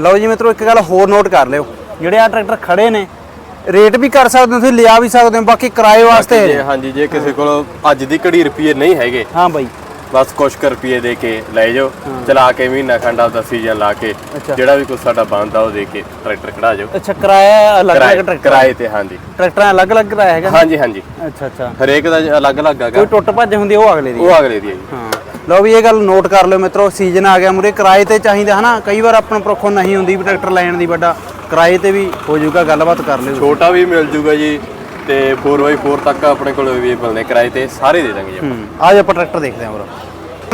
ਲਓ ਜੀ ਮਿੱਤਰੋ ਇੱਕ ਗੱਲ ਹੋਰ ਨੋਟ ਕਰ ਲਿਓ। ਜਿਹੜੇ ਆ ਟਰੈਕਟਰ ਖੜੇ ਨੇ ਰੇਟ ਵੀ ਕਰ ਸਕਦੇ ਹੋ ਤੁਸੀਂ ਲਿਆ ਵੀ ਸਕਦੇ ਹੋ ਬਾਕੀ ਕਿਰਾਏ ਵਾਸਤੇ ਜੇ ਹਾਂਜੀ ਜੇ ਕਿਸੇ ਕੋਲ ਅੱਜ ਦੀ ਘੜੀ ਰੁਪਏ ਨਹੀਂ ਹੈਗੇ ਹਾਂ ਬਾਈ। ਬਸ ਕੁਛ ਕੁ ਰੁਪਏ ਦੇ ਕੇ ਲੈ ਜਾਓ ਚਲਾ ਕੇ ਮਹੀਨਾ ਖੰਡ ਆਪਦਾ ਸੀਜ਼ਨ ਲਾ ਕੇ। ਜਿਹੜਾ ਵੀ ਕੁਛ ਸਾਡਾ ਬਣਦਾ ਉਹ ਦੇ ਕੇ ਟਰੈਕਟਰ ਖੜਾ ਜਾਓ। ਅੱਛਾ ਕਿਰਾਇਆ ਅਲੱਗ ਅਲੱਗ ਕਿਰਾਏ ਟਰੈਕਟਰ ਕਿਰਾਏ ਤੇ ਹਾਂਜੀ। ਟਰੈਕਟਰਾਂ ਅਲੱਗ ਅਲੱਗ ਕਿਰਾਇਆ ਹੈਗਾ? ਹਾਂਜੀ ਹਾਂਜੀ। ਅੱਛਾ ਅੱਛਾ। ਹਰੇਕ ਦਾ ਅਲੱਗ-ਅਲੱਗ ਹੈਗਾ। ਕੋਈ ਟੁੱਟ ਭੱਜ ਹੁੰਦੀ ਉਹ ਅਗਲੇ ਦੀ ਉਹ ਅਗਲੇ ਦੀ ਹੈ ਜੀ। ਹਾਂ। ਲਓ ਵੀ ਇਹ ਗੱਲ ਨੋਟ ਕਰ ਲਿਓ ਮਿੱਤਰੋ ਸੀਜ਼ਨ ਆ ਗਿਆ ਮੂਰੇ ਕਿਰਾਏ ਤੇ ਚਾਹੀਦਾ ਹਨਾ? ਕਈ ਵਾਰ ਆਪਣਾ ਪਰਖੋਂ ਨਹੀਂ ਹੁੰਦੀ ਵੀ ਟਰੈਕਟਰ ਲੈਣ ਦੀ ਵੱਡਾ ਕਿਰਾਏ ਤੇ ਵੀ ਹੋ ਜਾਊਗਾ ਗੱਲਬਾਤ ਕਰ ਲਿਓ। ਛੋਟਾ ਵੀ ਮਿਲ ਜੂਗਾ ਜੀ ਤੇ 4x4 ਤੱਕ ਆਪਣੇ ਕੋਲ ਅਵੇਲੇਬਲ ਨੇ ਕਿਰਾਏ ਤੇ ਸਾਰੇ ਦੇ ਦਾਂਗੇ ਜੀ ਅੱਜ ਆਪਾਂ ਟਰੈਕਟਰ ਦੇਖਦੇ ਹਾਂ ਵੀਰੋ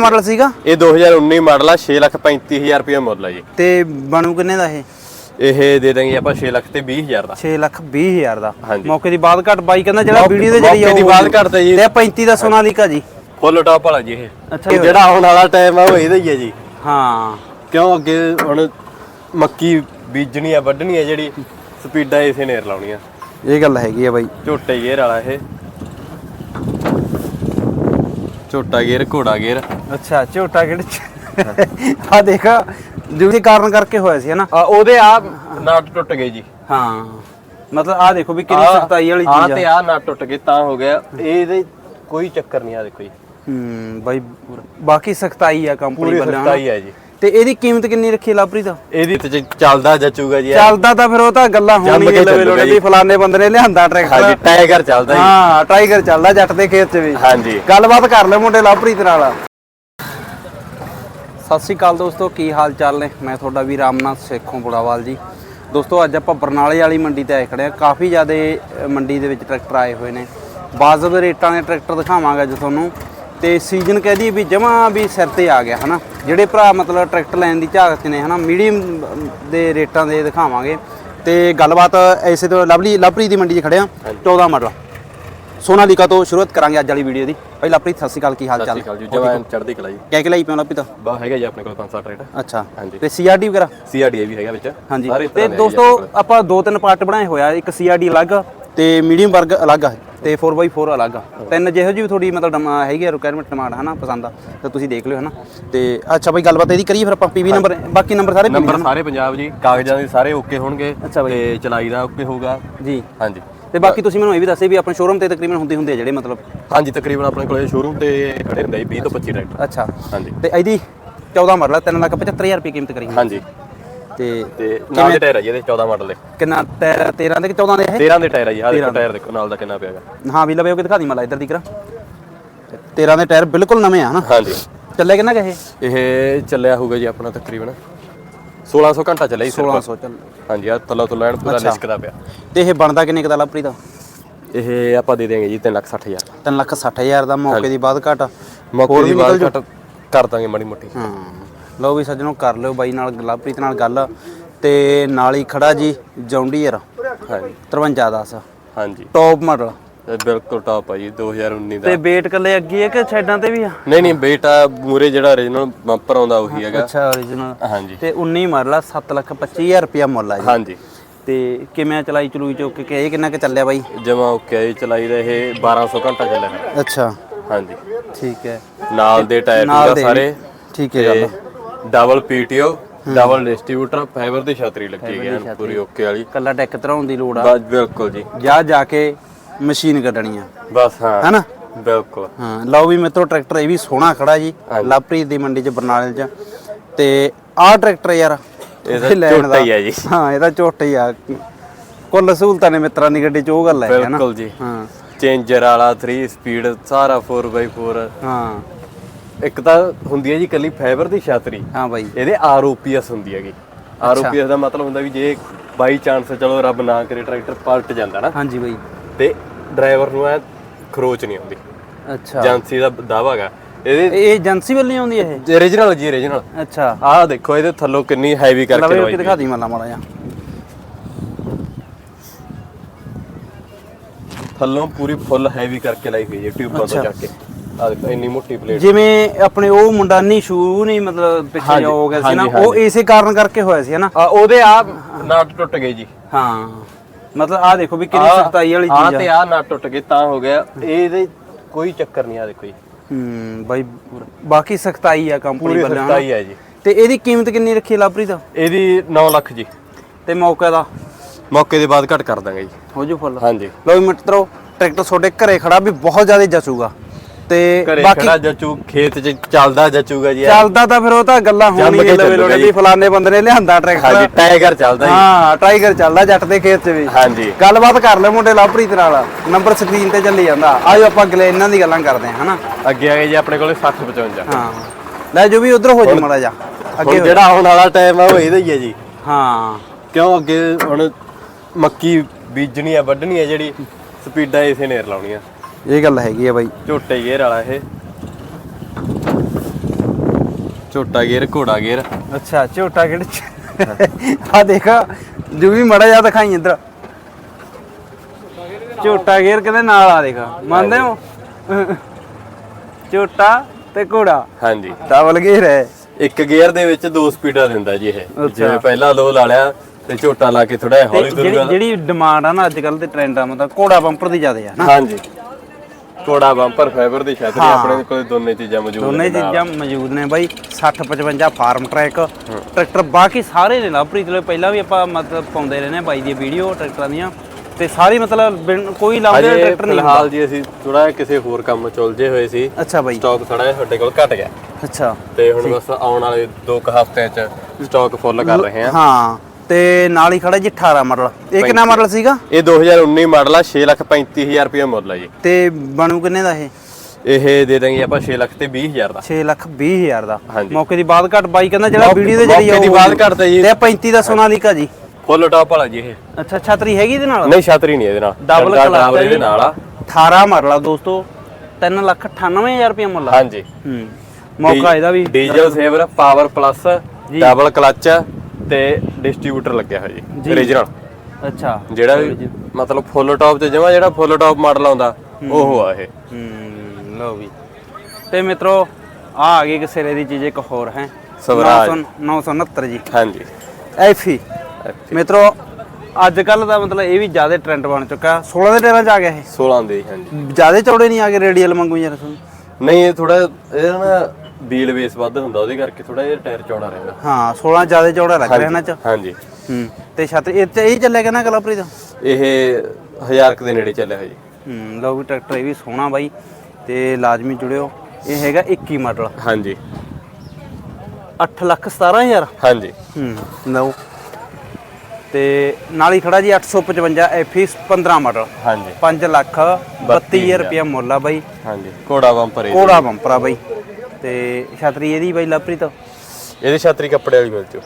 ਮਾਡਲ ਸੀਗਾ? ਇਹ 2019 ਮਾਡਲ ਆ 635000 ਰੁਪਏ ਮੁੱਲ ਆ ਜੀ। ਤੇ ਬਣੂ ਕਿੰਨੇ ਦਾ ਇਹ? ਇਹ ਦੇ ਦਾਂਗੇ ਆਪਾਂ 6 ਲੱਖ ਤੇ 20000 ਦਾ। 6 ਲੱਖ 20 ਹਜ਼ਾਰ ਦਾ। ਹਾਂਜੀ। ਮੌਕੇ ਦੀ ਬਾਤ ਘੱਟ ਬਾਈ ਕਹਿੰਦਾ ਜਿਹੜਾ ਵੀਡੀਓ ਦੇ ਜਰੀਏ ਮੌਕੇ ਦੀ ਬਾਤ ਘੱਟ ਤੇ ਜੀ। ਤੇ 35 ਦਾ ਸੋਨਾਲੀਕਾ ਜੀ। ਫੁੱਲ ਟਾਪ ਵਾਲਾ ਜੀ ਇਹ। ਅੱਛਾ ਜਿਹੜਾ ਆਉਣ ਵਾਲਾ ਟਾਈਮ ਆ ਉਹ ਇਹਦਾ ਹੀ ਹੈ ਜੀ। ਹਾਂ। ਕਿਉਂ? ਅੱਗੇ ਹੁਣ ਮੱਕੀ ਬੀਜਣੀ ਆ ਵੱਢਣੀ ਆ ਜਿਹੜੀ ਸਪੀਡਾਂ ਇਸੇ ਨੇਰ ਲਾਉਣੀਆਂ। ਇਹ ਗੱਲ ਹੈਗੀ ਆ ਬਾਈ। ਝੋਟੇ ਗੇਅਰ ਵਾਲਾ ਇਹ। ਝੋਟਾ ਗੇਅਰ ਘੋੜਾ ਗੇਅਰ ਅੱਛਾ ਝੋਟਾ ਕਿਹੜੇ ਆ ਦੇਖ ਜਿਹਦੇ ਕਾਰਨ ਕਰਕੇ ਹੋਇਆ ਸੀ ਹਨਾ? ਉਹਦੇ ਆ ਨਟ ਟੁੱਟ ਗਏ ਜੀ। ਹਾਂ। ਮਤਲਬ ਆ ਦੇਖੋ ਵੀ ਕਿੰਨੀ ਸਖਤਾਈ ਵਾਲੀ ਚੀਜ਼ ਤੇ ਆ ਆ ਨਟ ਟੁੱਟ ਗਏ ਤਾਂ ਹੋ ਗਿਆ। ਇਹਦੇ ਕੋਈ ਚੱਕਰ ਨਹੀਂ ਆ ਦੇਖੋ ਜੀ। ਹੂੰ ਬਾਈ ਬਾਕੀ ਸਖਤਾਈ ਆ ਕੰਪਨੀ ਪੂਰੀ ਵੱਲੋਂ। ਸਖਤਾਈ ਹੈ ਜੀ। ਤੇ ਇਹਦੀ ਕੀਮਤ ਕਿੰਨੀ ਰੱਖੀ ਲਾਪਰੀ ਦਾ ਇਹਦੀ ਤੇ ਚ- ਚੱਲਦਾ ਜਚੂਗਾ ਜੀ ਇਹ। ਚੱਲਦਾ ਤਾਂ ਫਿਰ ਉਹ ਤਾਂ ਗੱਲਾਂ ਜੰਮ ਹੋਣੀਆਂ ਕੇ ਲਵੇ ਚੱਲੂਗਾ ਲੋੜੇ ਜੀ। ਵੀ ਫਲਾਣੇ ਬੰਦੇ ਨੇ ਲਿਆਂਦਾ ਹਾਂਜੀ ਟਰੈਕਟਰ ਟਾਈਗਰ ਚੱਲਦਾ ਜੀ। ਹਾਂ ਟਾਈਗਰ ਚੱਲਦਾ ਜੱਟ ਦੇ ਖੇਤ 'ਚ ਵੀ। ਹਾਂਜੀ। ਗੱਲਬਾਤ ਕਰ ਲੈ ਮੁੰਡੇ ਲਾਪਰੀ ਦੇ ਨਾਲ। ਸਤਿ ਸ਼੍ਰੀ ਅਕਾਲ ਦੋਸਤੋ ਕੀ ਹਾਲ ਚਾਲ ਨੇ? ਮੈਂ ਤੁਹਾਡਾ ਵੀ ਰਾਮਨਾਥ ਸੇਖੋਂ ਬੁੜਾਵਾਲ ਜੀ। ਦੋਸਤੋ ਅੱਜ ਆਪਾਂ ਬਰਨਾਲੇ ਵਾਲੀ ਮੰਡੀ ਤੇ ਆਏ ਖੜੇ ਆ। ਕਾਫੀ ਜ਼ਿਆਦੇ ਮੰਡੀ ਦੇ ਵਿੱਚ ਟਰੈਕਟਰ ਆਏ ਹੋਏ ਨੇ। ਬਾਜ਼ਬ ਰੇਟਾਂ ਦੇ ਟਰੈਕਟਰ ਦਿਖਾਵਾਂਗਾ ਜੀ ਤੁਹਾਨੂੰ। ਤੇ ਸੀਜ਼ਨ ਕਹਿ ਦਈਏ ਵੀ ਜਮਾਂ ਵੀ ਸਿਰ ਤੇ ਆ ਗਿਆ ਹਨਾ? ਜਿਹੜੇ ਭਰਾ ਮਤਲਬ ਟਰੈਕਟਰ ਲੈਣ ਦੀ ਝਾਕ 'ਚ ਨੇ ਹਨਾ? ਮੀਡੀਅਮ ਦੇ ਰੇਟਾਂ ਦੇ ਦਿਖਾਵਾਂਗੇ। ਤੇ ਗੱਲਬਾਤ ਐਸੇ ਤੋਂ ਲਵਲੀ ਲਵਪ੍ਰੀਤ ਦੀ ਮੰਡੀ 'ਚ ਖੜੇ ਆ। 14 ਮਾਡਲ। ਸੋਨਾਲੀਕਾ ਤੋਂ ਸ਼ੁਰੂਆਤ ਕਰਾਂਗੇ ਅੱਜ ਵਾਲੀ ਵੀਡੀਓ ਦੀ। ਪਹਿਲਾਂ ਲਵਪ੍ਰੀਤ ਸਤਿ ਸ਼੍ਰੀ ਅਕਾਲ ਕੀ ਹਾਲ ਸਤਿ ਚਾਲ ਸ਼੍ਰੀ ਅਕਾਲ ਜੀ ਜਵਾਨ ਚੜ੍ਹਦੀ ਕਲਾ ਜੀ। ਕਿਆ ਕਿ ਲਈ ਪਿਓ ਲਵਪ੍ਰੀਤ? ਬਾ ਹੈਗਾ ਜੀ ਆਪਣੇ ਕੋਲ 5-7 ਟਰੈਕਟਰ ਅੱਛਾ। ਤੇ ਸੀਆਰਡੀ ਵਗੈਰਾ? ਸੀਆਰਡੀਏ ਵੀ ਹੈਗਾ ਵਿੱਚ। ਹਾਂਜੀ। ਸਾਰੇ ਤੇ ਦੋਸਤੋ ਆਪਾਂ ਦੋ ਤਿੰਨ ਪਾਰਟ ਬਣਾਏ ਹੋਇਆ ਇੱਕ ਸੀਆਰਡੀ ਅਲੱਗ ਤੇ ਮੀਡੀਅਮ ਵਰਗ ਅਲੱਗ ਆ ਤੇ 4x4 ਅਲੱਗ ਆ। ਤਿੰਨ ਜਿਹੋ ਜਿਹੀ ਥੋੜੀ ਮਤਲਬ ਹੈਗੀ ਆ ਰਿਕੁਆਇਰਮੈਂਟ ਡਿਮਾਂਡ ਹਨਾ ਪਸੰਦ ਆ। ਤਾਂ ਤੁਸੀਂ ਦੇਖ ਲਿਓ ਹਨਾ। ਤੇ ਅੱਛਾ ਬਈ ਗੱਲਬਾਤ ਇਹਦੀ ਕਰੀਏ ਫਿਰ ਆਪਾਂ ਪੀਵੀ ਨੰਬਰ ਬਾਕੀ ਨੰਬਰ ਸਾਰੇ ਨੰਬਰ ਸਾਰੇ ਪੰਜਾਬ ਜੀ ਕਾਗਜ਼ਾਂ ਦੇ ਸਾਰੇ ਓਕੇ ਹੋਣਗੇ। ਤੇ ਚਲਾਈ ਦਾ ਓਕੇ ਹੋਊਗਾ। ਜੀ। ਹਾਂਜੀ। ਤੇ ਬਾਕੀ ਤੁਸੀਂ ਮੈਨੂੰ ਇਹ ਵੀ ਦੱਸੇ ਵੀ ਆਪਣੇ ਸ਼ੋਰੂਮ ਤੇ ਤਕਰੀਬਨ ਹੁੰਦੇ ਹੁੰਦੇ ਜਿਹੜੇ ਮਤਲਬ? ਹਾਂਜੀ ਤਕਰੀਬਨ ਆਪਣੇ ਕੋਲੇ ਸ਼ੋਰੂਮ ਤੇ ਖੜੇ ਹੁੰਦੇ ਜੀ 20 ਤੋਂ 25 ਟਰੈਕਟਰ ਅੱਛਾ। ਹਾਂਜੀ। ਤੇ ਇਹਦੀ 14 ਮਾਡਲ 375000 ਰੁਪਏ ਕੀਮਤ ਕਰੀ। ਹਾਂਜੀ। ਤੇ ਤੇ ਨਾਲ ਦੇ ਟਾਇਰ ਆ ਜੀ ਇਹਦੇ 14 ਮਾਡਲ ਦੇ। ਕਿੰਨਾ 13 ਦੇ ਕਿ 14 ਦੇ ਇਹ? 13 ਦੇ ਟਾਇਰ ਆ ਜੀ ਆਹ ਦੇਖੋ ਟਾਇਰ ਦੇਖੋ ਨਾਲ ਦਾ ਕਿੰਨਾ ਪਿਆਗਾ ਹਾਂ ਵੀ ਲਵੇ ਉਹ ਕਿ ਦਿਖਾ ਦੀ ਮਲਾ ਇੱਧਰ ਦੀ ਕਰਾ। 13 ਦੇ ਟਾਇਰ ਬਿਲਕੁਲ ਨਵੇਂ ਆ ਹਨਾ? ਹਾਂਜੀ। ਚੱਲੇ ਕਿੰਨਾ ਕਹੇ ਇਹ? ਚੱਲਿਆ ਹੋਊਗਾ ਜੀ ਆਪਣਾ ਤਕਰੀਬਨ 1600 ਘੰਟਾ ਚੱਲਿਆ ਜੀ ਸਿਰਫ। 1600 ਚੱਲ ਹਾਂਜੀ ਆ ਤਲਾ ਤੋਂ ਲੈਣ ਪੂਰਾ ਲਿਸ਼ਕਦਾ ਪਿਆ। ਤੇ ਇਹ ਬਣਦਾ ਕਿੰਨੇ ਕੁ ਦਾ ਲਵਪ੍ਰੀਤ? ਦਾ ਇਹ ਆਪਾਂ ਦੇ ਦੇਵਾਂਗੇ ਜੀ 360000 3 ਲੱਖ 60 ਹਜ਼ਾਰ ਦਾ ਮੌਕੇ ਦੀ ਬਾਅਦ ਘਟ। ਮੌਕੇ ਦੀ ਬਾਅਦ ਘੱਟ ਕਰ ਦਾਂਗੇ ਮਾੜੀ ਮੋਟੀ। ਹਾਂ। ਲਓ ਵੀ ਸੱਜਣੋ ਕਰ ਲਿਓ ਬਾਈ ਨਾਲ ਲਵਪ੍ਰੀਤ ਨਾਲ ਗੱਲ ਤੇ ਨਾਲ ਹੀ ਖੜਾ ਜੀ ਜੌਂਡੀਅਰ ਹਾਂਜੀ 5310 ਹਾਂਜੀ। ਟੌਪ ਮਾਡਲ ਇਹ ਬਿਲਕੁਲ ਟਾਪ ਆ ਜੀ 2019 ਦਾ। ਤੇ ਵੇਟ ਕੱਲੇ ਅੱਗੇ ਹੈ ਕਿ ਸਾਈਡਾਂ ਤੇ ਵੀ ਆ? ਨਹੀਂ ਨਹੀਂ ਬੇਟਾ ਮੂਰੇ ਜਿਹੜਾ origignal ਬੰਪਰ ਆਉਂਦਾ ਉਹੀ ਹੈਗਾ। ਅੱਛਾ origignal ਹਾਂਜੀ। ਤੇ 19 ਮਾਡਲ ਆ 7 ਲੱਖ 25000 ਰੁਪਇਆ ਮੁੱਲ ਆ ਜੀ। ਹਾਂਜੀ। ਤੇ ਕਿਵੇਂ ਚਲਾਈ ਚਲੂਈ ਚੁੱਕ ਕੇ ਇਹ ਕਿੰਨਾ ਕੁ ਚੱਲਿਆ ਬਾਈ? ਜਮਾ ਓਕੇ ਜੀ ਚਲਾਈ ਦਾ ਇਹ 1200 ਘੰਟਾ ਚੱਲਿਆ। ਅੱਛਾ। ਹਾਂਜੀ। ਠੀਕ ਹੈ। ਨਾਲ ਦੇ ਟਾਇਰ ਦੇ ਸਾਰੇ। ਠੀਕ ਹੈ ਗੱਲ। Double PTO double distributor fiber ਦੀ ਛਤਰੀ ਲੱਗੀ ਗਈ ਹੈ ਪੂਰੀ ਓਕੇ ਵਾਲੀ। ਕੱਲਾ ਟੈਕ ਧਰਾਉਣ ਦੀ ਲੋੜ ਆ। ਬਸ ਬਿਲਕੁਲ ਜੀ। ਜਾ ਜਾ ਕੇ ਮਸ਼ੀਨ ਕੱਢਣੀ ਆ ਬਸ ਹਾਂ। ਹੈਨਾ? ਬਿਲਕੁਲ। ਹਾਂ ਲਓ ਵੀ ਮਿੱਤਰੋ ਟਰੈਕਟਰ ਇਹ ਵੀ ਸੋਹਣਾ ਖੜਾ ਜੀ ਲਵਪ੍ਰੀਤ ਦੀ ਮੰਡੀ 'ਚ ਬਰਨਾਲੇ 'ਚ। ਤੇ ਆਹ ਟਰੈਕਟਰ ਯਾਰ ਇਹਦਾ ਝੋਟਾ ਹੀ ਆ ਜੀ। ਹਾਂ ਇਹਦਾ ਝੋਟਾ ਹੀ ਆ। ਕੁੱਲ ਸਹੂਲਤਾਂ ਨੇ ਮਿੱਤਰਾਂ ਦੀ ਗੱਡੀ 'ਚ ਉਹ ਗੱਲ ਹੈ ਹੈਨਾ? ਬਿਲਕੁਲ ਜੀ। ਹਾਂ। ਚੇਂਜਰ ਵਾਲਾ 3 ਸਪੀਡ ਸਾਰਾ 4x4 ਹਾਂ। ਇੱਕ ਤਾਂ ਹੁੰਦੀ ਹੈ ਜੀ ਕੱਲੀ ਫਾਈਬਰ ਦੀ ਛਤਰੀ। ਹਾਂ ਬਾਈ। ਇਹਦੇ ਆਰਓਪੀਐਸ ਹੁੰਦੀ ਹੈਗੀ। ਆਰਓਪੀਐਸ ਦਾ ਮਤਲਬ ਹੁੰਦਾ ਵੀ ਜੇ ਬਾਈ ਚਾਂਸ ਚਲੋ ਰੱਬ ਨਾ ਕਰੇ ਟਰੈਕਟਰ ਪਲਟ ਜਾਂਦਾ ਨਾ। ਹਾਂਜੀ ਬਾਈ। ਤੇ ਡਰਾਈਵਰ ਨੂੰ ਐ ਖਰੋਚ ਨਹੀਂ ਆਉਂਦੀ। ਅੱਛਾ। ਏਜੰਸੀ ਦਾ ਦਾਵਾ ਹੈਗਾ। ਇਹਦੇ ਇਹ ਏਜੰਸੀ ਵੱਲੋਂ ਆਉਂਦੀ ਇਹ? origignal ਜੀ origignal ਅੱਛਾ। ਆਹ ਦੇਖੋ ਇਹਦੇ ਥੱਲੋਂ ਕਿੰਨੀ ਹੈਵੀ ਕਰਕੇ ਲਵੇ ਲਵਾਈ ਦਿਖਾ ਦੀ ਮੱਲਾ ਮਾੜਾ ਜਿਹਾ। ਥੱਲੋਂ ਪੂਰੀ ਫੁੱਲ ਹੈਵੀ ਕਰਕੇ ਲਾਈ ਹੋਈ ਹੈ ਟਿਊਬਾਂ ਤੋਂ ਚੱਕ ਕੇ ਦੇਖੋ ਇੰਨੀ ਮੋਟੀ ਪਲੇਟ ਜਿਵੇਂ ਆਪਣੇ ਉਹ ਮੁੰਡਾ ਨਹੀਂ ਸ਼ੂ ਨਹੀਂ ਮਤਲਬ ਪਿੱਛੇ ਜਾ ਹੋ ਗਿਆ ਸੀ ਨਾ ਉਹ ਇਸੇ ਕਾਰਨ ਕਰਕੇ ਹੋਇਆ ਸੀ ਹਨਾ? ਆ ਉਹਦੇ ਆਪ ਨਟ ਟੁੱਟ ਗਏ ਜੀ। ਹਾਂ। ਮਤਲਬ ਆ ਦੇਖੋ ਵੀ ਕਿੰਨੀ ਸਖਤਾਈ ਵਾਲੀ ਚੀਜ਼ ਤੇ ਆ ਨਟ ਟੁੱਟ ਗਏ ਤਾਂ ਹੋ ਗਿਆ। ਇਹਦੇ ਕੋਈ ਚੱਕਰ ਨਹੀਂ ਆ ਦੇਖੋ ਜੀ। ਹੂੰ ਬਾਈ ਬਾਕੀ ਸਖਤਾਈ ਆ ਕੰਪਨੀ ਵੱਲੋਂ ਸਖਤਾਈ ਹੈ ਜੀ। ਤੇ ਇਹਦੀ ਕੀਮਤ ਕਿੰਨੀ ਰੱਖੀ ਲਾਪਰੀ ਦਾ? ਇਹਦੀ 9 ਲੱਖ ਜੀ। ਤੇ ਮੌਕੇ ਦਾ? ਮੌਕੇ ਦੇ ਬਾਅਦ ਘੱਟ ਕਰ ਦਾਂਗੇ ਜੀ। ਹੋ ਜੂ ਫੁੱਲ। ਹਾਂਜੀ। ਵੀ ਮਿੱਤਰੋ ਟਰੈਕਟਰ ਤੁਹਾਡੇ ਘਰੇ ਖੜਾ ਵੀ ਬਹੁਤ ਜ਼ਿਆਦਾ ਜਚੂਗਾ। ਤੇ ਬਾਕੀ ਖੜਾ ਜਚੂ ਖੇਤ 'ਚ ਚੱਲਦਾ ਜਚੂਗਾ ਜੀ। ਚੱਲਦਾ ਤਾਂ ਫਿਰ ਉਹ ਤਾਂ ਗੱਲਾਂ ਹੋਣੀਆਂ ਕੇ ਲਵੇ ਲੋੜੇ। ਵੀ ਫਲਾਣੇ ਬੰਦੇ ਨੇ ਲਿਆਂਦਾ ਹਾਂਜੀ ਟਰੈਕਟਰ ਟਾਈਗਰ ਚੱਲਦਾ ਜੀ। ਹਾਂ ਟਾਈਗਰ ਚੱਲਦਾ ਜੱਟ ਦੇ ਖੇਤ 'ਚ ਵੀ। ਹਾਂਜੀ। ਗੱਲਬਾਤ ਕਰ ਲੈ ਮੁੰਡੇ ਲਵਪ੍ਰੀਤ ਨਾਲ। ਨੰਬਰ ਸਕਰੀਨ ਤੇ ਚੱਲੀ ਜਾਂਦਾ। ਆਜੋ ਆਪਾਂ ਅਗਲੇ ਇਹਨਾਂ ਦੀ ਗੱਲਾਂ ਕਰਦੇ ਹਾਂ ਹਨਾ? ਅੱਗੇ ਆ ਗਏ ਜੀ ਆਪਣੇ ਕੋਲੇ 60 55 ਹਾਂ। ਲੈ ਜੋ ਵੀ ਉਧਰ ਹੋ ਜਾ ਮੜਾ ਜਾ ਅੱਗੇ ਹੁਣ। ਜਿਹੜਾ ਆਉਣ ਵਾਲਾ ਟਾਈਮ ਆ ਉਹ ਇਹਦਾ ਹੀ ਹੈ ਜੀ। ਹਾਂ। ਕਿਉਂ ਅੱਗੇ ਹੁਣ ਮੱਕੀ ਬੀਜਣੀ ਆ ਵੱਢਣੀ ਆ ਜਿਹੜੀ ਸਪੀਡਾਂ ਇਸੇ ਨੇਰ ਲਾਉਣੀਆਂ। ਇਹ ਗੱਲ ਹੈਗੀ ਆ ਬਾਈ। ਝੋਟੇ ਗੇਅਰ ਵਾਲਾ ਇਹ। ਝੋਟਾ ਗੇਅਰ ਘੋੜਾ ਗੇਅਰ ਅੱਛਾ ਝੋਟਾ ਕਿਹੜੇ ਆ ਦੇਖ ਜੋ ਵੀ ਮੜਾ ਜਾ ਦਿਖਾਈ ਇੱਧਰ। ਝੋਟਾ ਗੇਰ ਕਹਿੰਦੇ ਨਾਲ ਆ ਦੇਖ ਮੰਨਦੇ ਹੋ? ਝੋਟਾ ਤੇ ਘੋੜਾ। ਹਾਂਜੀ। ਡਬਲ ਗੇਰ ਹੈ। ਇੱਕ ਗੇਅਰ ਦੇ ਵਿੱਚ ਦੋ ਸਪੀਡਾਂ ਦਿੰਦਾ ਜੀ ਇਹ। ਜਿਵੇਂ ਪਹਿਲਾਂ ਲੋ ਲਾ ਲਿਆ ਤੇ ਝੋਟਾ ਲਾ ਕੇ ਥੋੜਾ ਹੌਲੀ ਤੁਰੂਗਾ। ਜਿਹੜੀ ਡਿਮਾਂਡ ਆ ਨਾ ਅੱਜ ਕੱਲ ਦੇ ਟ੍ਰੈਂਡ ਮਤਲਬ ਘੋੜਾ ਬੰਪਰ ਦੀ ਜ਼ਿਆਦਾ ਆ ਨਾ। ਹਾਂਜੀ। ਘੋੜਾ ਬੰਪਰ ਫਾਈਬਰ ਦੀ ਛਤਰੀ ਆਪਣੇ ਕੋਲ ਦੋਨੇ ਚੀਜ਼ਾਂ ਮੌਜੂਦ ਦੋਨੇ ਨੇ ਨਾਲ। ਚੀਜ਼ਾਂ ਮੌਜੂਦ ਨੇ ਬਾਈ 60 55 ਫਾਰਮ ਟਰੈਕ ਟਰੈਕਟਰ ਬਾਕੀ ਸਾਰੇ ਨੇ ਲਵਪ੍ਰੀਤ ਲਈ ਪਹਿਲਾਂ ਵੀ ਆਪਾਂ ਮਤਲਬ ਪਾਉਂਦੇ ਰਹੇ ਨੇ ਬਾਈ ਦੀ ਵੀਡੀਓ ਟਰੈਕਟਰਾਂ ਦੀਆਂ ਤੇ ਸਾਰੀ ਮਤਲਬ ਬਿਨ- ਕੋਈ ਲਾਉਂਦੇ ਅਜੇ ਟਰੈਕਟਰ ਨਹੀਂ ਫਿਲਹਾਲ ਜੀ ਅਸੀਂ ਥੋੜਾ ਕਿਸੇ ਹੋਰ ਕੰਮ ਚ ਉਲਝੇ ਹੋਏ ਸੀ। ਅੱਛਾ ਬਾਈ। ਸਟਾਕ ਥੋੜਾ ਜਿਹਾ ਸਾਡੇ ਕੋਲ ਘਟ ਗਿਆ। ਅੱਛਾ। ਤੇ ਹੁਣ ਬਸ ਆਉਣ ਵਾਲੇ 2 ਕੁ ਹਫ਼ਤਿਆਂ ਚ ਸਟਾਕ ਫੁੱਲ ਕਰ ਰਹੇ ਹਾਂ। ਹਾਂ। ਤੇ ਨਾਲ ਹੀ ਖੜਾ ਜੀ 18 ਮਾਡਲ ਇਹ ਕਿੰਨਾ ਮਾਡਲ ਸੀਗਾ? ਇਹ 2019 ਮਾਡਲ ਆ 635000 ਰੁਪਏ ਮੁੱਲ ਆ ਜੀ। ਤੇ ਬਣੂ ਕਿੰਨੇ ਦਾ ਇਹ? ਇਹ ਦੇ ਦਾਂਗੇ ਆਪਾਂ 6 ਲੱਖ ਤੇ 20000 ਦਾ। 6 ਲੱਖ 20 ਹਜ਼ਾਰ ਦਾ। ਹਾਂਜੀ। ਮੌਕੇ ਦੀ ਬਾਤ ਘਟ ਬਾਈ ਕਹਿੰਦਾ ਜਿਹੜਾ ਮੌਕੇ- ਵੀਡੀਓ ਤੇ ਜਿਹੜੀ ਮੌਕੇ ਦੀ ਬਾਤ ਘੱਟ ਤਾਂ ਜੀ। ਤੇ 35 ਦਾ ਸੋਨਾਲੀਕਾ ਜੀ ਫੁੱਲ ਟਾਪ ਵਾਲਾ ਜੀ ਇਹ। ਅੱਛਾ ਛਤਰੀ ਹੈਗੀ ਇਹਦੇ ਨਾਲ? ਨਹੀਂ ਛਤਰੀ ਨਹੀਂ ਇਹਦੇ ਨਾਲ। Double ਹੈ ਇਹਦੇ। ਨਾਲ ਆ। 18 ਮਾਡਲ ਆ ਦੋਸਤੋ। 3 ਲੱਖ 98000 ਰੁਪਏ ਮੁੱਲ ਆ। ਹਾਂਜੀ। ਹੂੰ। ਮੌਕਾ ਇਹਦਾ ਵੀ। Diesel saver power plus double clutch ਤੇ ਡਿਸਟ੍ਰੀਬਿਊਟਰ ਲੱਗਿਆ ਹੋਇਆ ਜੀ origignal ਅੱਛਾ। ਜਿਹੜਾ ਵੀ ਮਤਲਬ ਫੁੱਲ ਟਾਪ ਤੇ ਜਮਾ ਜਿਹੜਾ ਫੁੱਲ ਟਾਪ ਮਾਡਲ ਆਉਂਦਾ ਉਹ ਆ ਇਹ। ਹੂੰ ਲਓ ਵੀ। ਤੇ ਮਿੱਤਰੋ ਆ ਆ ਗਈ ਇੱਕ ਸਿਰੇ ਦੀ ਚੀਜ਼ ਇੱਕ ਹੋਰ ਹੈ। ਸਵਰਾਜ। 969 ਜੀ। ਹਾਂਜੀ। ਐਫੀ। ਮਿੱਤਰੋ ਅੱਜ ਕੱਲ ਦਾ ਮਤਲਬ ਇਹ ਵੀ ਜ਼ਿਆਦਾ ਟ੍ਰੈਂਡ ਬਣ ਚੁੱਕਾ। 16 ਦੇ ਟਾਇਰਾਂ 'ਚ ਆ ਗਿਆ ਇਹ। 16 ਦੇ ਹਾਂਜੀ। ਜ਼ਿਆਦਾ ਚੌੜੇ ਨਹੀਂ ਆ ਗਏ ਰੇਡੀਅਲ ਮੰਗੂ ਯਾਰ ਤੁਹਾਨੂੰ। ਨਹੀਂ ਇਹ ਥੋੜਾ ਇਹਦਾ ਨਾ ਵੀਲ ਬੇਸ ਵੱਧ ਹੁੰਦਾ ਉਹਦੇ ਕਰਕੇ ਥੋੜਾ ਜਿਹਾ ਟਾਇਰ ਚੌੜਾ ਰਹਿੰਦਾ। ਹਾਂ 16 ਜ਼ਿਆਦਾ ਚੌੜਾ ਲੱਗ ਰਿਹਾ ਇਹਨਾਂ 'ਚ? ਹਾਂਜੀ। ਹੂੰ ਤੇ ਛਤਰੀ ਇਹ 'ਚ ਇਹ ਚੱਲਿਆ ਕਿੰਨਾ ਕਲਾਪਰੀ ਦਾ ਇਹ 1000 ਕੁ ਦੇ ਨੇੜੇ ਚੱਲਿਆ ਜੀ ਹੂੰ ਲਓ ਵੀ ਟਰੈਕਟਰ ਇਹ ਵੀ ਸੋਹਣਾ ਬਾਈ ਤੇ ਲਾਜ਼ਮੀ ਜੁੜਿਓ। ਇਹ ਹੈਗਾ 21 ਮਾਡਲ। ਹਾਂਜੀ। 8 ਲੱਖ 17000 ਹਾਂਜੀ। ਹੂੰ ਲਓ। ਤੇ ਨਾਲ ਹੀ ਖੜਾ ਜੀ 855 ਐਫੀ 15 ਮਾਡਲ। ਹਾਂਜੀ। 5 ਲੱਖ 32000 ਰੁਪਇਆ ਮੁੱਲ ਆ ਬਾਈ। ਹਾਂਜੀ। ਘੋੜਾ ਬੰਪਰ ਇਹ ਕੋੜਾ ਬੰਪਰਾ ਬਾਈ। ਤੇ ਛਤਰੀ ਇਹਦੀ ਬਾਈ ਲਵਪ੍ਰੀਤ? ਇਹਦੀ ਛਤਰੀ ਕੱਪੜੇ ਵਾਲੀ ਮਿਲ ਜੂ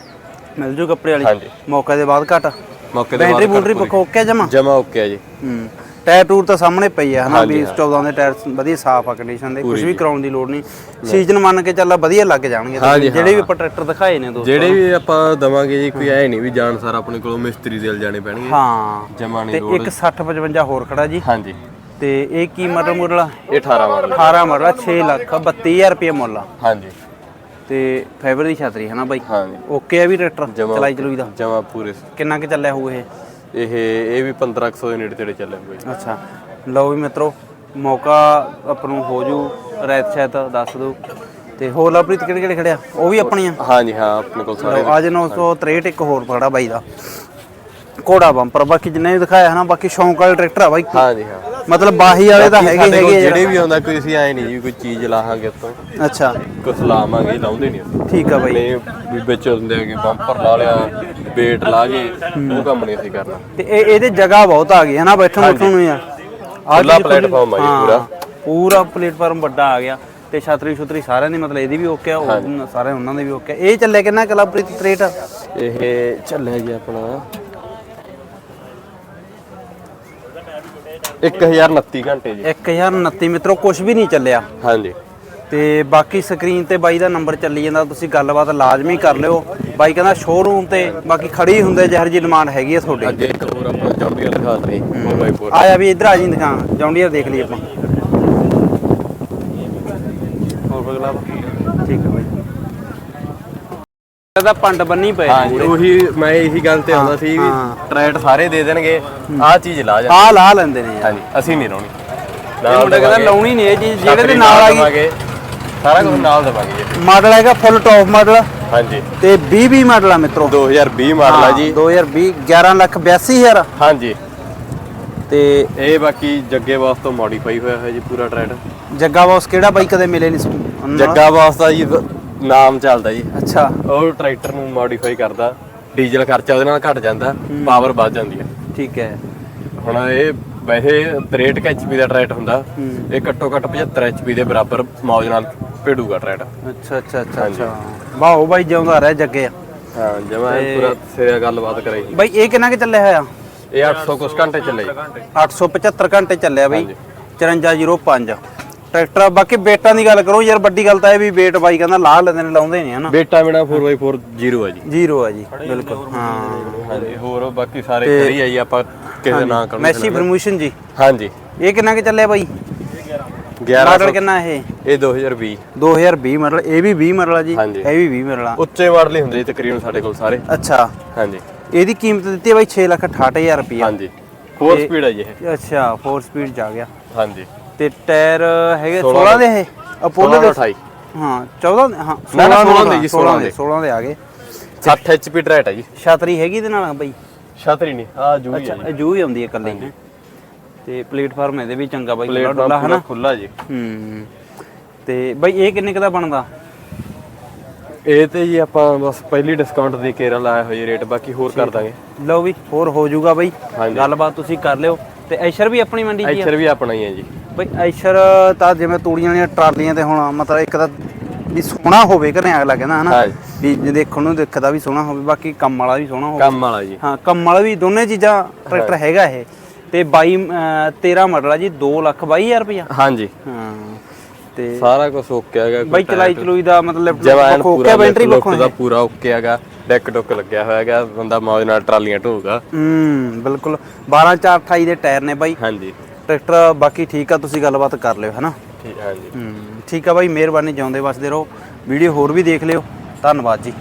ਮਿਲ ਜੂ ਕੱਪੜੇ ਵਾਲੀ? ਹਾਂਜੀ। ਮੌਕੇ ਦੇ ਬਾਅਦ ਘਟ? ਮੌਕੇ ਦੇ ਬੈਟਰੀ ਬੂਟਰੀ ਪੱਕੋ ਓਕੇ ਜਮਾ? ਜਮਾ ਓਕੇ ਆ ਜੀ। ਹੂੰ। ਟਾਇਰ ਟੂਰ ਤਾਂ ਸਾਹਮਣੇ ਪਈ ਆ ਹਨਾ ਵੀ ਹਾਂ। 14 ਦੇ ਟਾਇਰ ਵਧੀਆ ਸਾਫ਼ ਆ ਕੰਡੀਸ਼ਨ ਦੇ ਕੁਝ ਵੀ ਕਰਾਉਣ ਦੀ ਲੋੜ ਨਹੀਂ। ਸੀਜ਼ਨ ਮੰਨ ਕੇ ਚੱਲ ਵਧੀਆ ਲੱਗ ਜਾਣਗੇ ਜਿਹੜੇ ਵੀ ਆਪਾਂ ਟਰੈਕਟਰ ਦਿਖਾਏ ਨੇ ਦੋਸਤੋ। ਜਿਹੜੇ ਵੀ ਆਪਾਂ ਦਵਾਂਗੇ ਜੀ ਕੋਈ ਐ ਨਹੀਂ ਵੀ ਜਾਣ ਸਾਰ ਆਪਣੇ ਕੋਲੋਂ ਮਿਸਤਰੀ ਦੇ ਜਾਣੇ ਪੈਣਗੇ। ਹਾਂ। ਜਮਾ ਤੇ ਨਹੀਂ ਲੋੜ। ਇੱਕ 60 55 ਹੋਰ ਖੜਾ ਜੀ। ਹਾਂਜੀ। ਤੇ ਇਹ ਕੀ ਮਾਡਲ ਮੁੱਲ ਆ? ਇਹ 18 ਮਾਡਲ 18 ਮਾਡਲ ਆ, 6 ਲੱਖ 32000 ਰੁਪਏ ਮੁੱਲ ਆ। ਹਾਂਜੀ। ਤੇ ਫਾਈਬਰ ਦੀ ਛਤਰੀ ਹੈ ਨਾ ਬਾਈ? ਹਾਂਜੀ। ਓਕੇ ਆ ਵੀ ਟਰੈਕਟਰ ਜਮਾਂ ਚਲਾਈ ਚਲੂਈ ਦਾ? ਜਮਾ ਪੂਰੇ ਕਿੰਨਾ ਕੁ ਚੱਲਿਆ ਹੋਊ ਇਹ? ਇਹ ਇਹ ਵੀ 1500 ਦੇ ਨੇੜੇ ਤੇੜੇ ਚੱਲਿਆ ਹੋਇਆ ਜੀ ਅੱਛਾ। ਲਓ ਵੀ ਮਿੱਤਰੋ ਮੌਕਾ ਆਪਾਂ ਨੂੰ ਹੋ ਜੂ। ਰੈਤ ਸ਼ਾਇਦ ਦੱਸ ਦਿਓ। ਤੇ ਹੋਰ ਲਵਪ੍ਰੀਤ ਕਿਹੜੇ ਕਿਹੜੇ ਖੜਿਆ? ਉਹ ਵੀ ਆਪਣੀਆਂ? ਹਾਂਜੀ ਹਾਂ ਆਪਣੇ ਕੋਲ ਸਾਰੇ ਅੱਜ 963 ਇੱਕ ਹੋਰ ਖੜਾ ਬਾਈ ਦਾ। ਕੋੜਾ ਬੰਪਰ ਬਾਕੀ ਜਿੰਨੇ ਵੀ ਦਿਖਾਇਆ ਹਨਾ ਬਾਕੀ ਸ਼ੌਂਕ ਵਾਲੇ ਟਰੈਕਟਰ ਆ ਬਾਈ। ਹਾਂਜੀ ਹਾਂ। ਮਤਲਬ ਬਾਹੀ ਵਾਲੇ ਤਾਂ ਹੈਗੇ ਸਾਡੇ ਕੋਲ ਹੈਗੇ ਜਿਹੜੇ ਵੀ ਆਉਂਦਾ ਕੋਈ ਅਸੀਂ ਐ ਨਹੀਂ ਜੀ ਕੋਈ ਚੀਜ਼ ਲਾਹਾਂਗੇ ਉੱਤੋਂ। ਅੱਛਾ। ਕੁਛ ਲਾਵਾਂਗੇ ਲਾਉਂਦੇ ਨਹੀਂ ਠੀਕ ਆ ਬਾਈ। ਨਹੀਂ ਵੀ ਵਿੱਚ ਹੁੰਦੇ ਕਿ ਬੰਪਰ ਲਾ ਲਿਆ ਵੇਟ ਲਾ ਗਏ ਉਹ ਕੰਮ ਨਹੀਂ ਅਸੀਂ ਕਰਨਾ। ਤੇ ਇਹ ਇਹਦੇ ਜਗ੍ਹਾ ਬਹੁਤ ਆ ਗਈ ਹਨਾ ਬੈਠਣ ਬੈਠਣ ਨੂੰ ਯਾਰ ਆਹ ਖੁੱਲਾ ਚੀਜ਼ ਖੁੱਲੀ- ਪਲੇਟਫਾਰਮ ਆ ਜੀ ਹਾਂ, ਪੂਰਾ। ਪੂਰਾ ਪਲੇਟਫਾਰਮ ਵੱਡਾ ਆ ਗਿਆ ਤੇ ਛਤਰੀ ਛੁਤਰੀ ਸਾਰਿਆਂ ਦੀ ਮਤਲਬ ਇਹਦੀ ਵੀ ਓਕੇ ਆ ਉਹ ਸਾਰੇ ਉਹਨਾਂ ਦੇ ਵੀ ਓਕੇ ਇਹ ਚੱਲਿਆ ਕਿੰਨਾ ਕਲਬਪ੍ਰੀਤ ਰੇਟ ਇਹ ਚੱਲਿਆ ਜੀ ਆਪਣਾ 1029 ਘੰਟੇ ਜੀ। 1029 ਮਿੱਤਰੋ ਕੁਝ ਵੀ ਨਹੀਂ ਚੱਲਿਆ। ਹਾਂਜੀ। ਤੇ ਬਾਕੀ ਸਕਰੀਨ ਤੇ ਬਾਈ ਦਾ ਨੰਬਰ ਚੱਲੀ ਜਾਂਦਾ ਤੁਸੀਂ ਗੱਲਬਾਤ ਲਾਜ਼ਮੀ ਕਰ ਲਿਓ। ਬਾਈ ਕਹਿੰਦਾ ਸ਼ੋਰੂਮ ਤੇ ਬਾਕੀ ਖੜੀ ਹੁੰਦੇ ਜਿਹਰ ਜੀ ਡਿਮਾਂਡ ਹੈਗੀ ਆ ਤੁਹਾਡੇ। ਅੱਗੇ ਇੱਕ ਹੋਰ ਆਪਣਾ ਚੌਂਡੀਆਂ ਦਿਖਾ ਦਈ 4x4 ਆਇਆ ਵੀ ਇੱਧਰ ਆ ਜੀ ਜੌਂਡੀਅਰ ਦੇਖ ਲਈ ਆਪਾਂ। ਹੋਰ ਬਗਲਾ ਠੀਕ ਹੈ ਬਾਈ। ਇਹਦਾ ਪੰਡ ਬੰਨੀ ਪਏ ਉਹੀ ਮੈਂ ਇਹੀ ਗੱਲ ਤੇ ਆਉਂਦਾ ਸੀ ਵੀ ਹਾਂ। ਟਰੈਟ ਸਾਰੇ ਦੇ ਦੇਣਗੇ ਆਹ ਚੀਜ਼ ਲਾ ਜਾ। ਆ ਲਾ ਲੈਂਦੇ ਨੇ ਯਾਰ। ਹਾਂਜੀ ਅਸੀਂ ਨਹੀਂ ਲਾਉਣੀ। ਇਹ ਮੁੰਡਾ ਕਹਿੰਦਾ ਦੇਵਾਂਗੇ, ਲਾਉਣੀ ਨਹੀਂ ਇਹ ਚੀਜ਼ ਜਿਹੜੇ ਦੇ ਛਤਰੀ ਨਾਲ ਆ ਗਈ ਦੇਵਾਂਗੇ, ਸਾਰਾ ਕੁਝ ਨਾਲ ਦਵਾਂਗੇ ਜੀ। ਮਾਡਲ ਹੈਗਾ ਫੁੱਲ ਟੌਪ ਮਾਡਲ। ਹਾਂਜੀ। ਤੇ 20 20 ਮਾਡਲ ਆ ਮਿੱਤਰੋ। 2020 ਮਾਡਲ ਆ ਜੀ। 2020 11 ਲੱਖ 82000 ਹਾਂਜੀ। ਤੇ ਇਹ ਬਾਕੀ ਜੱਗੇ ਬਾਸ ਤੋਂ ਮੋਡੀਫਾਈ ਹੋਇਆ ਹੋਇਆ ਜੀ ਪੂਰਾ ਟਰੈਕਟਰ। ਜੱਗਾ ਬਾਸ ਕਿਹੜਾ ਬਾਈ ਕਦੇ ਮਿਲੇ ਨਹੀਂ ਉਹਨਾਂ ਨਾਲ? ਜੱਗਾ ਬਾਸ ਦਾ ਜੀ ਵ- ਨਾਮ ਚੱਲਦਾ ਜੀ। ਅੱਛਾ। ਉਹ ਟਰੈਕਟਰ ਨੂੰ ਮੋਡੀਫਾਈ ਕਰਦਾ ਡੀਜ਼ਲ ਖਰਚਾ ਉਹਦੇ ਨਾਲ ਘਟ ਜਾਂਦਾ ਪਾਵਰ ਵੱਧ ਜਾਂਦੀ ਹੈ ਠੀਕ ਹੈ। ਹੁਣ ਇਹ ਵੈਸੇ 63 ਐਚਪੀ ਦਾ ਟਰੈਕਟਰ ਹੁੰਦਾ ਇਹ ਘੱਟੋ ਘੱਟ 75 ਐਚਪੀ ਦੇ ਬਰਾਬਰ ਮੌਜ ਨਾਲ ਭੇੜੂਗਾ ਟਰੈਕਟਰ। ਅੱਛਾ ਅੱਛਾ ਅੱਛਾ ਅੱਛਾ। ਵਾਓ ਬਾਈ ਜਿਉਂਦਾ ਰਹਿ ਜੱਗੇ ਹਾਂ ਜਮਾ ਪੂਰਾ ਸਿਰੇ ਗੱਲਬਾਤ ਕਰਾਈ। ਬਾਈ ਇਹ ਕਿੰਨਾ ਕਿ ਚੱਲਿਆ ਹੋਇਆ? ਇਹ 800 ਕੁਛ ਘੰਟੇ ਚੱਲੇ। ਜੀ 875 ਘੰਟੇ ਚੱਲਿਆ ਬਈ। 5405 ਟਰੈਕਟਰ ਆ। ਬਾਕੀ ਬੇਟਾਂ ਦੀ ਗੱਲ ਕਰੋ ਯਾਰ ਵੱਡੀ ਗੱਲ ਤਾਂ ਇਹ ਵੀ ਵੇਟ ਬਾਈ ਕਹਿੰਦਾ ਲਾ ਲੈਂਦੇ ਨੇ ਲਾਉਂਦੇ ਨਹੀਂ ਹਨਾ ਬੇਟਾ ਬਿਨਾ 4x4 ਜ਼ੀਰੋ ਹੈ ਜੀ। ਜ਼ੀਰੋ ਆ ਜੀ ਬਿਲਕੁਲ ਹਾਂ। ਹਾਂਜੀ ਹੋਰ ਬਾਕੀ ਸਾਰੇ ਖੜੀ ਆ ਜੀ ਆਪਾਂ ਕਿਸੇ ਨਾਂ ਕਰਨ ਮੈਸੀ ਪ੍ਰਮੋਸ਼ਨ ਜੀ। ਹਾਂਜੀ। ਇਹ ਕਿੰਨਾ ਕਿ ਚੱਲਿਆ ਬਾਈ? 11 ਮਾਡਲ ਕਿੰਨਾ ਇਹ? ਇਹ 2020 2020 ਮਾਡਲ ਇਹ ਵੀ 20 ਮਾਡਲ ਆ ਜੀ? ਹਾਂਜੀ। ਇਹ ਵੀ 20 ਮਾਡਲ ਆ। ਉੱਚੇ ਮਾਡਲ ਹੀ ਹੁੰਦੇ ਜੀ ਤਕਰੀਬਨ ਸਾਡੇ ਕੋਲ ਸਾਰੇ। ਅੱਛਾ। ਹਾਂਜੀ। ਇਹਦੀ ਕੀਮਤ ਦਿੱਤੀ ਹੈ ਬਾਈ 6 ਲੱਖ 68000 ਰੁਪਇਆ ਹਾਂਜੀ। 4 ਸਪੀਡ ਹੈ ਜੀ ਇਹ। ਅੱਛਾ 4 ਸਪੀਡ ਚ ਆ ਗਿਆ। ਹਾਂਜੀ। ਤੇ ਟਾਇਰ ਹੈਗੇ 16 16 ਦੇ। ਇਹ? ਅਪੋਲੋ ਦੇ 28 ਹਾਂ 14 ਦੇ ਹਾਂ ਨਾ, ਨਾ, 16 16 ਦੇ ਜੀ, 16 16 ਦੇ। 16 ਦੇ ਆ ਗਏ। 60 ਐਚਪੀ ਟਰੈਟ ਹੈ ਜੀ। ਛਤਰੀ ਹੈਗੀ ਇਹਦੇ ਨਾਲ ਬਾਈ? ਛਤਰੀ ਨਹੀਂ ਆ ਜੂ ਹੀ ਹੈ ਅੱਛਾ ਜੂ। ਹੀ ਆਉਂਦੀ ਹੈ ਇਕੱਲੀ। ਤੇ ਪਲੇਟਫਾਰਮ ਇਹਦੇ ਵੀ ਚੰਗਾ ਬਾਈ ਪਲੇਟ ਡੁੱਲਾ ਹਨਾ? ਖੁੱਲਾ ਜੀ। ਹੂੰ। ਤੇ ਬਾਈ ਇਹ ਕਿੰਨੇ ਕੁ ਦਾ ਬਣਦਾ? ਇਹ ਤੇ ਜੀ ਆਪਾਂ ਬਸ ਪਹਿਲੀ ਡਿਸਕਾਊਂਟ ਦੇ ਕੇ ਲਾਇਆ ਹੋਈ ਰੇਟ ਬਾਕੀ ਹੋਰ ਕਰ ਦਾਂਗੇ। ਲਓ ਵੀ ਹੋਰ ਹੋ ਜਾਊਗਾ ਬਾਈ। ਗੱਲਬਾਤ ਤੁਸੀਂ ਕਰ ਲਿਓ। ਤੇ ਐਸ਼ਰ ਵੀ ਆਪਣੀ ਮੰਡੀ ਹੀ ਆ? ਐਚਰ ਵੀ ਆਪਣਾ ਹੀ ਹੈ ਜੀ। ਬਈ ਐਸ਼ਰ ਤਾਂ ਜਿਵੇਂ ਤੂੜੀਆਂ ਦੀਆਂ ਟਰਾਲੀਆਂ ਤੇ ਹੁਣ ਮਤਲਬ ਇੱਕ ਤਾਂ ਵੀ ਸੋਹਣਾ ਹੋਵੇ ਘਰੇ ਅਗਲਾ ਕਹਿੰਦਾ ਹਨਾ? ਹਾਂਜੀ। ਵੀ ਦੇਖਣ ਨੂੰ ਦਿਖਦਾ ਵੀ ਸੋਹਣਾ ਹੋਵੇ ਬਾਕੀ ਕੰਮ ਵਾਲਾ ਵੀ ਸੋਹਣਾ ਹੋਵੇ। ਕੰਮ ਵਾਲਾ ਜੀ। ਹਾਂ ਕੰਮ ਵਾਲਾ ਵੀ ਦੋਨੇ ਚੀਜ਼ਾਂ ਟਰੈਕਟਰ ਹੈਗਾ ਇਹ। ਤੇ 22 ਅਹ, 13 ਮਾਡਲ ਆ ਜੀ 2 ਲੱਖ 22000 ਰੁਪਇਆ। ਹਾਂਜੀ। ਹਾਂ ਤੇ ਸਾਰਾ ਕੁਝ ਓਕੇ ਹੈਗਾ ਬਾਈ ਚਲਾਈ ਚਲੂਈ ਦਾ ਮਤਲਬ ਜਵਾਨ ਪੂਰਾ ਬੈਟਰੀ ਪੱਖੋਂ ਦਾ? ਪੂਰਾ ਓਕੇ ਹੈਗਾ ਡੈਕ ਡੁੱਕ ਲੱਗਿਆ ਹੋਇਆ ਹੈਗਾ ਬੰਦਾ ਮੌਜ ਨਾਲ ਟਰਾਲੀਆਂ ਢੋਊਗਾ। ਹੂੰ ਬਿਲਕੁਲ। 12 4 28 ਦੇ ਟਾਇਰ ਨੇ ਬਾਈ। ਹਾਂਜੀ। ਟਰੈਕਟਰ ਬਾਕੀ ਠੀਕ ਆ ਤੁਸੀਂ ਗੱਲਬਾਤ ਕਰ ਲਿਓ ਹਨਾ? ਠੀਕ ਹਾਂਜੀ। ਹੂੰ ਠੀਕ ਆ ਬਾਈ ਮਿਹਰਬਾਨੀ ਜਿਉਂਦੇ ਵਸਦੇ ਰਹੋ। ਵੀਡੀਓ ਹੋਰ ਵੀ ਦੇਖ ਲਿਓ। ਧੰਨਵਾਦ ਜੀ।